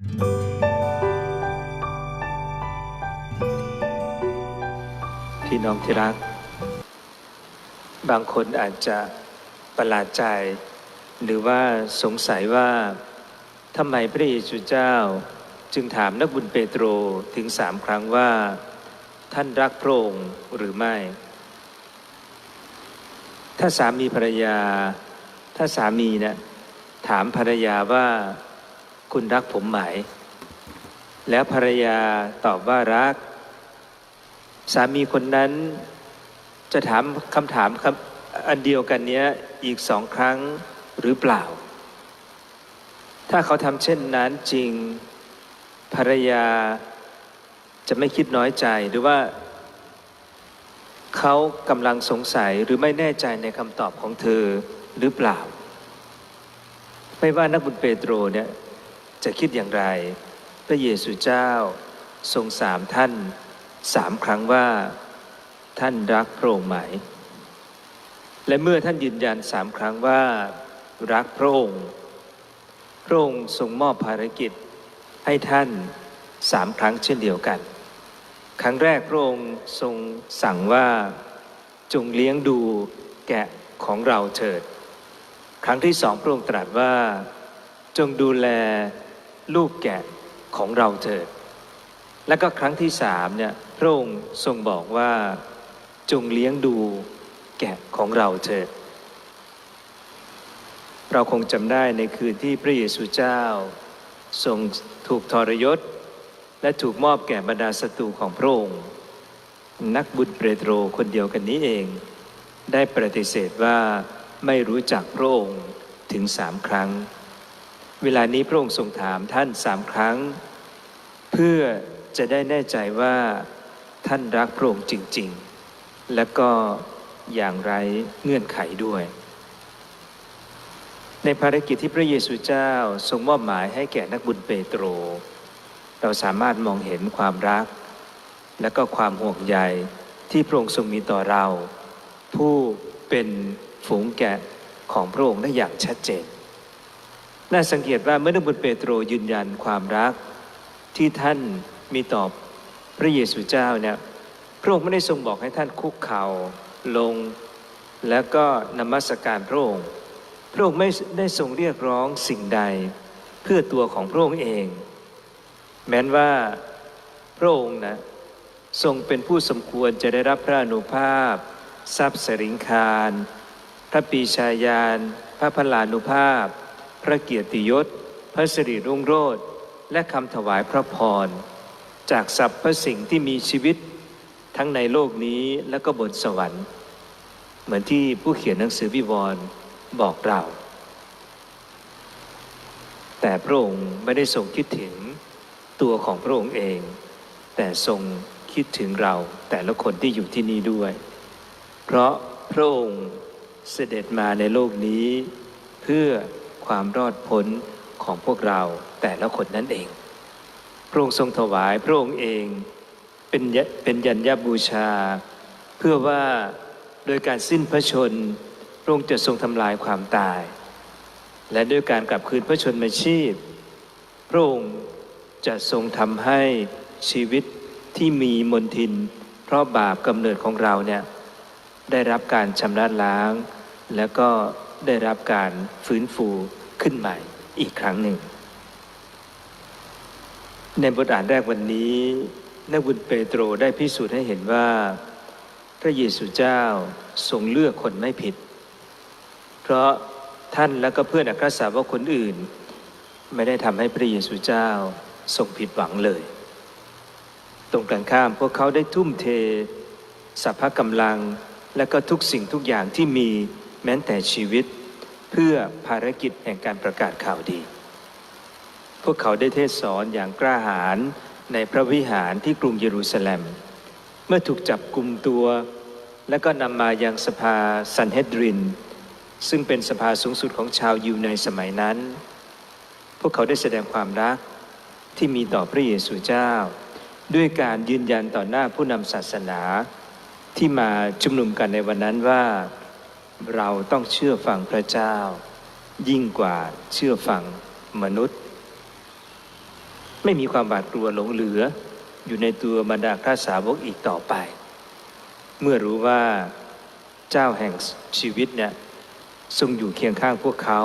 พี่น้องที่รัก บางคนอาจจะประหลาดใจ หรือว่าสงสัยว่าทำไมพระเยซูเจ้าจึงถามนักบุญเปโตรถึงสามครั้งว่า ท่านรักพระองค์หรือไม่ ถ้าสามีภรรยา ถ้าสามีเนะี่ยถามภรรยาว่า คุณรักผมไหม แล้วภรรยาตอบว่ารัก สามีคนนั้นจะถามคำถามคำอันเดียวกันนี้อีกสองครั้งหรือเปล่า ถ้าเขาทำเช่นนั้นจริง ภรรยาจะไม่คิดน้อยใจหรือว่า เขากำลังสงสัยหรือไม่แน่ใจในคำตอบของเธอหรือเปล่า ไม่ว่านักบุญเปโตรเนี่ย จะคิดอย่างไร พระเยซูเจ้าทรงสามท่านสามครั้งว่า ท่านรักพระองค์ไหม และเมื่อท่านยืนยันสามครั้งว่า รักพระองค์ พระองค์ทรงมอบภารกิจให้ท่านสามครั้งเช่นเดียวกัน ครั้งแรกพระองค์ทรงสั่งว่าจงเลี้ยงดูแกะของเราเถิด ครั้งที่สองพระองค์ตรัสว่า จงดูแล ลูกแกะของเราเถิด และก็ครั้งที่สามเนี่ยพระองค์ทรงบอกว่าจงเลี้ยงดูแกะของเราเถิด เราคงจำได้ในคืนที่พระเยซูเจ้า ทรงถูกทรยศ และถูกมอบแก่บรรดาศัตรูของพระองค์ นักบุญเปโตรคนเดียวกันนี้เอง ได้ปฏิเสธว่าไม่รู้จักพระองค์ถึงสามครั้ง เวลานี้พระองค์ทรงถามท่านสามครั้ง เพื่อจะได้แน่ใจว่าท่านรักพระองค์จริง ๆ และก็อย่างไรเงื่อนไขด้วย ในภารกิจที่พระเยซูเจ้าทรงมอบหมายให้แก่นักบุญเปโตร เราสามารถมองเห็นความรัก และก็ความห่วงใยที่พระองค์ทรงมีต่อเรา ผู้เป็นฝูงแกะของพระองค์ได้อย่างชัดเจน น่าสังเกตว่าเมื่อนักบุญเปโตรยืนยันความรักที่ท่านมีต่อพระเยซูเจ้าเนี่ยพระองค์ไม่ได้ทรงบอกให้ท่านคุกเข่าลง แล้วก็นมัสการพระองค์ พระองค์ไม่ได้ทรงเรียกร้องสิ่งใดเพื่อตัวของพระองค์เอง แม้นว่าพระองค์นะทรงเป็นผู้สมควรจะได้รับพระอนุภาพ ทรัพย์สริงคาร พระปีชายาน พระพลานุภาพ พระเกียรติยศ พระสิริรุ่งโรจน์และคำถวายพระพร จากสรรพสิ่งที่มีชีวิต ทั้งในโลกนี้และก็บนสวรรค์ เหมือนที่ผู้เขียนหนังสือวิวรณ์บอกเราแต่พระองค์ไม่ได้ทรงคิดถึงตัวของพระองค์เอง แต่ทรงคิดถึงเราแต่ละคนที่อยู่ที่นี่ด้วย เพราะพระองค์เสด็จมาในโลกนี้เพื่อ ความรอดพ้นของพวกเราแต่ละคนนั่นเอง พระองค์ทรงถวายพระองค์เองเป็นเป็นยัญญาบูชา เพื่อว่าโดยการสิ้นพระชน พระองค์จะทรงทำลายความตาย และด้วยการกลับคืนพระชนมาชีพ พระองค์จะทรงทำให้ชีวิตที่มีมนทิน เพราะบาปกำเนิดของเราเนี่ยได้รับการชำระล้าง แล้วก็ได้รับการฟื้นฟู ขึ้นใหม่อีกครั้งหนึ่ง ในบทอ่านแรกวันนี้นักบุญเปโตรได้พิสูจน์ให้เห็นว่า พระเยซูเจ้าทรงเลือกคนไม่ผิด เพราะท่านและก็เพื่อนอัครสาวกคนอื่น ไม่ได้ทำให้พระเยซูเจ้าทรงผิดหวังเลย ตรงกันข้ามพวกเขาได้ทุ่มเทสัพพะกำลังและก็ทุกสิ่งทุกอย่างที่มีแม้แต่ชีวิต เพื่อภารกิจแห่งการประกาศข่าวดี พวกเขาได้เทศสอนอย่างกล้าหาญในพระวิหารที่กรุงเยรูซาเล็ม เมื่อถูกจับกลุ่มตัว และก็นำมายังสภาซันเฮดริน ซึ่งเป็นสภาสูงสุดของชาวยิวในสมัยนั้น พวกเขาได้แสดงความรักที่มีต่อพระเยซูเจ้า ด้วยการยืนยันต่อหน้าผู้นำศาสนาที่มาชุมนุมกันในวันนั้นว่า เราต้องเชื่อฟังพระเจ้า ยิ่งกว่าเชื่อฟังมนุษย์ ไม่มีความบาดกลัวหลงเหลืออยู่ในตัวบรรดาข้าสาวกอีกต่อไป เมื่อรู้ว่าเจ้าแห่งชีวิตเนี่ยทรงอยู่เคียงข้างพวกเขา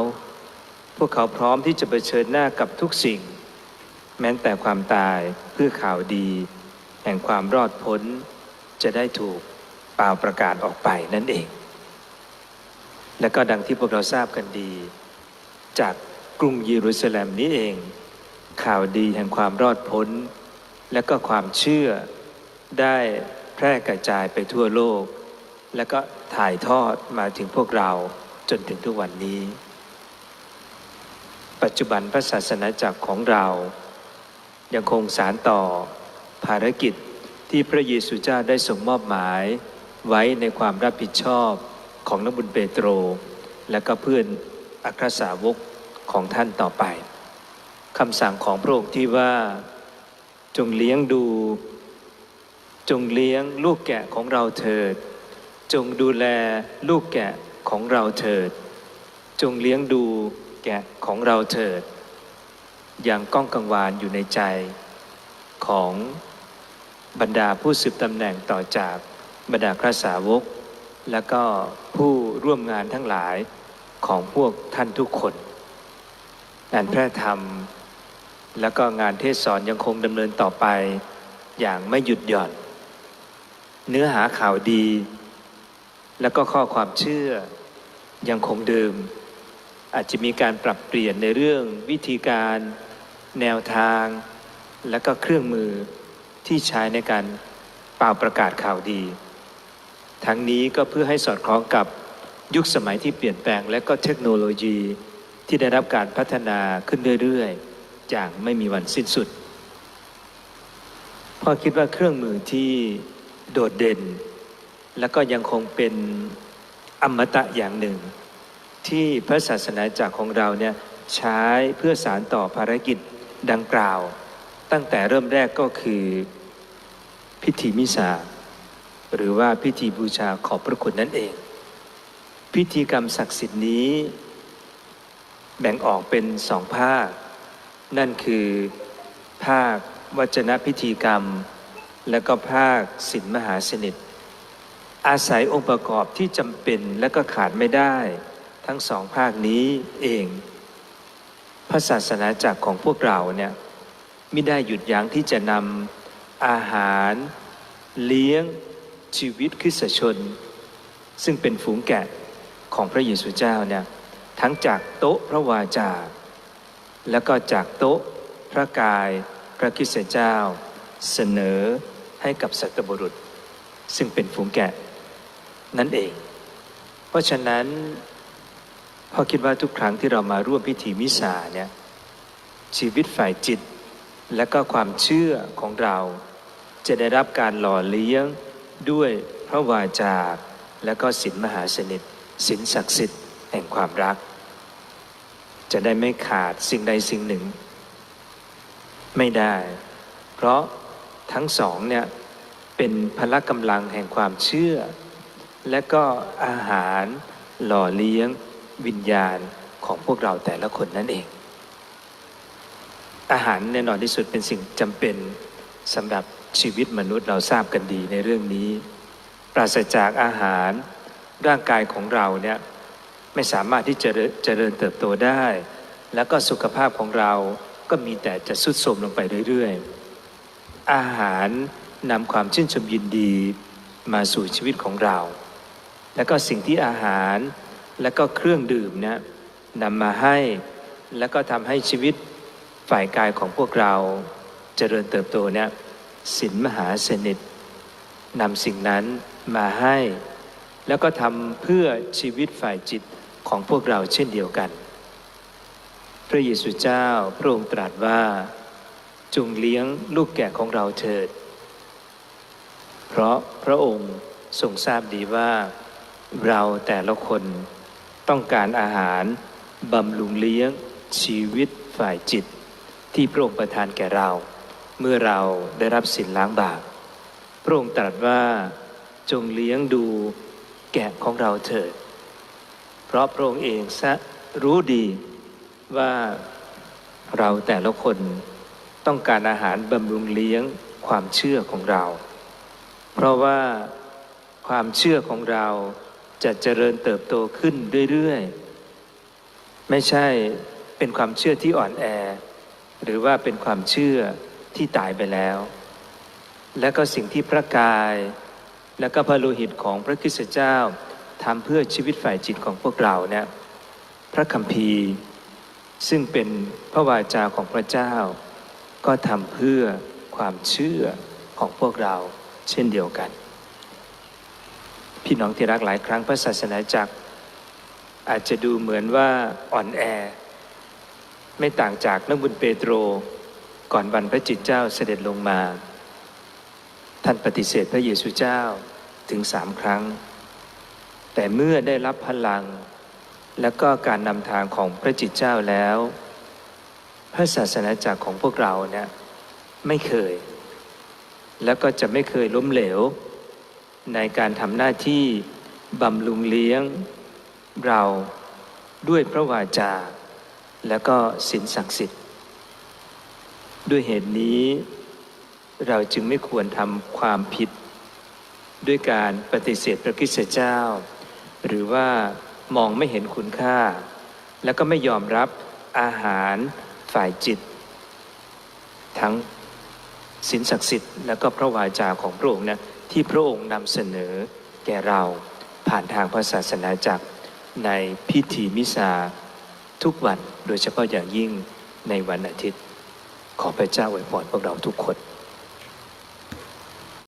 พวกเขาพร้อมที่จะเผชิญหน้ากับทุกสิ่ง แม้แต่ความตายเพื่อข่าวดี แห่งความรอดพ้นจะได้ถูกเป่าประกาศออกไปนั่นเอง และก็ดังที่พวกเราทราบกันดี จากกรุงเยรูซาเล็มนี้เอง ข่าวดีแห่งความรอดพ้น และก็ความเชื่อได้แพร่กระจายไปทั่วโลก และก็ถ่ายทอดมาถึงพวกเราจนถึงทุกวันนี้ ปัจจุบันพระศาสนาจักรของเรา ยังคงสารต่อภารกิจที่พระเยซูเจ้าได้ทรงมอบหมายไว้ในความรับผิดชอบ ของนักบุญเปโตร และก็เพื่อนอัครสาวกของท่านต่อไปคำสั่งของพระองค์ที่ว่าจงเลี้ยงดู จงเลี้ยงลูกแกะของเราเถิด จงดูแลลูกแกะของเราเถิด จงเลี้ยงดูแกะของเราเถิด อย่างก้องกังวานอยู่ในใจของบรรดาผู้สืบตำแหน่งต่อจากบรรดาพระสาวก และก็ผู้ร่วมงานทั้งหลายของพวกท่านทุกคน งานแพร่ธรรม และก็งานเทศสอนยังคงดำเนินต่อไป อย่างไม่หยุดหย่อน เนื้อหาข่าวดี และก็ข้อความเชื่อยังคงเดิม อาจจะมีการปรับเปลี่ยนในเรื่องวิธีการ แนวทาง และก็เครื่องมือที่ใช้ในการเป่าประกาศข่าวดี ทั้งนี้ก็เพื่อให้สอดคล้องกับยุคสมัยที่เปลี่ยนแปลง และก็เทคโนโลยีที่ได้รับการพัฒนาขึ้นเรื่อยๆอย่างไม่มีวันสิ้นสุดพ่อคิดว่าเครื่องมือที่โดดเด่น และก็ยังคงเป็นอมตะอย่างหนึ่ง ที่พระศาสนาจักรของเราเนี่ยใช้เพื่อสารต่อภารกิจดังกล่าว ตั้งแต่เริ่มแรกก็คือพิธีมิสา หรือว่าพิธีบูชาขอบพระคุณนั่นเอง พิธีกรรมศักดิ์สิทธิ์นี้ แบ่งออกเป็นสองภาค นั่นคือ ภาควจนพิธีกรรม และก็ภาคศิลมหาสนิท อาศัยองค์ประกอบที่จำเป็นและก็ขาดไม่ได้ ทั้งสองภาคนี้เอง พระศาสนาจักรของพวกเราเนี่ยไม่ได้หยุดยั้งที่จะนำอาหาร เลี้ยง ชีวิตคริสตชน ซึ่งเป็นฝูงแกะของพระเยซูเจ้าเนี่ยทั้งจากโต๊ะพระวาจา แล้วก็จากโต๊ะพระกายพระคริสตเจ้า เสนอให้กับสัตบุรุษ ซึ่งเป็นฝูงแกะนั่นเอง เพราะฉะนั้นพ่อคิดว่าทุกครั้งที่เรามาร่วมพิธีมิสาเนี่ยชีวิตฝ่ายจิตและก็ความเชื่อของเราจะได้รับการหล่อเลี้ยง ด้วยพระวาจา และก็ศีลมหาสนิทศีลศักดิ์สิทธิ์แห่งความรัก จะได้ไม่ขาดสิ่งใดสิ่งหนึ่ง ไม่ได้ เพราะทั้งสองเนี่ยเป็นพละกำลังแห่งความเชื่อ และก็อาหารหล่อเลี้ยงวิญญาณของพวกเราแต่ละคนนั่นเอง อาหารแน่นอนที่สุดเป็นสิ่งจำเป็นสำหรับ ชีวิตมนุษย์เราทราบกันดีในเรื่องนี้ ปราศจากอาหารร่างกายของเราเนี่ยไม่สามารถที่จะเจริญเติบโตได้ แล้วก็สุขภาพของเราก็มีแต่จะสุดโทรมลงไปเรื่อยๆ อาหารนำความชื่นชมยินดีมาสู่ชีวิตของเรา แล้วก็สิ่งที่อาหารและก็เครื่องดื่มเนี่ยนำมาให้ แล้วก็ทำให้ชีวิตฝ่ายกายของพวกเราเจริญเติบโตเนี่ย ศีลมหาสนิทนำสิ่งนั้นมาให้ แล้วก็ทำเพื่อชีวิตฝ่ายจิตของพวกเราเช่นเดียวกัน พระเยซูเจ้าพระองค์ตรัสว่า จงเลี้ยงลูกแกะของเราเถิด เพราะพระองค์ทรงทราบดีว่า เราแต่ละคนต้องการอาหารบำรุงเลี้ยงชีวิตฝ่ายจิตที่พระองค์ประทานแก่เรา เมื่อเราได้รับสินล้างบาปพระองค์ตรัสว่าจงเลี้ยงดูแกะของเราเถิด เพราะพระองค์เองซะรู้ดีว่าเราแต่ละคนต้องการอาหารบำรุงเลี้ยงความเชื่อของเรา เพราะว่าความเชื่อของเราจะเจริญเติบโตขึ้นเรื่อยๆ ไม่ใช่เป็นความเชื่อที่อ่อนแอ หรือว่าเป็นความเชื่อ ที่ตายไปแล้ว และก็สิ่งที่พระกาย และก็พระโลหิตของพระคริสตเจ้าทำเพื่อชีวิตฝ่ายจิตของพวกเราเนี่ยพระคัมภีร์ ซึ่งเป็นพระวาจาของพระเจ้า ก็ทำเพื่อความเชื่อของพวกเราเช่นเดียวกัน พี่น้องที่รักหลายครั้งพระศาสนาจักร อาจจะดูเหมือนว่าอ่อนแอ ไม่ต่างจากนักบุญเปโตร ก่อนวันพระจิตเจ้าเสด็จลงมา ท่านปฏิเสธพระเยซูเจ้าถึงสามครั้ง แต่เมื่อได้รับพลัง และก็การนำทางของพระจิตเจ้าแล้ว พระศาสนาจักรของพวกเราเนี่ยไม่เคย แล้วก็จะไม่เคยล้มเหลว ในการทำหน้าที่บำรุงเลี้ยง เราด้วยพระวาจา และก็ศีลศักดิ์สิทธิ์ ด้วยเหตุนี้ เราจึงไม่ควรทำความผิด ด้วยการปฏิเสธพระคริสตเจ้า หรือว่ามองไม่เห็นคุณค่า แล้วก็ไม่ยอมรับอาหารฝ่ายจิต ทั้งศีลศักดิ์สิทธิ์และก็พระวาจาของพระองค์นะที่พระองค์นำเสนอแก่เราผ่านทางพระศาสนาจักรในพิธีมิสาทุกวันโดยเฉพาะอย่างยิ่งในวันอาทิตย์ ขอพระเจ้าอวยพรพวกเราทุกคน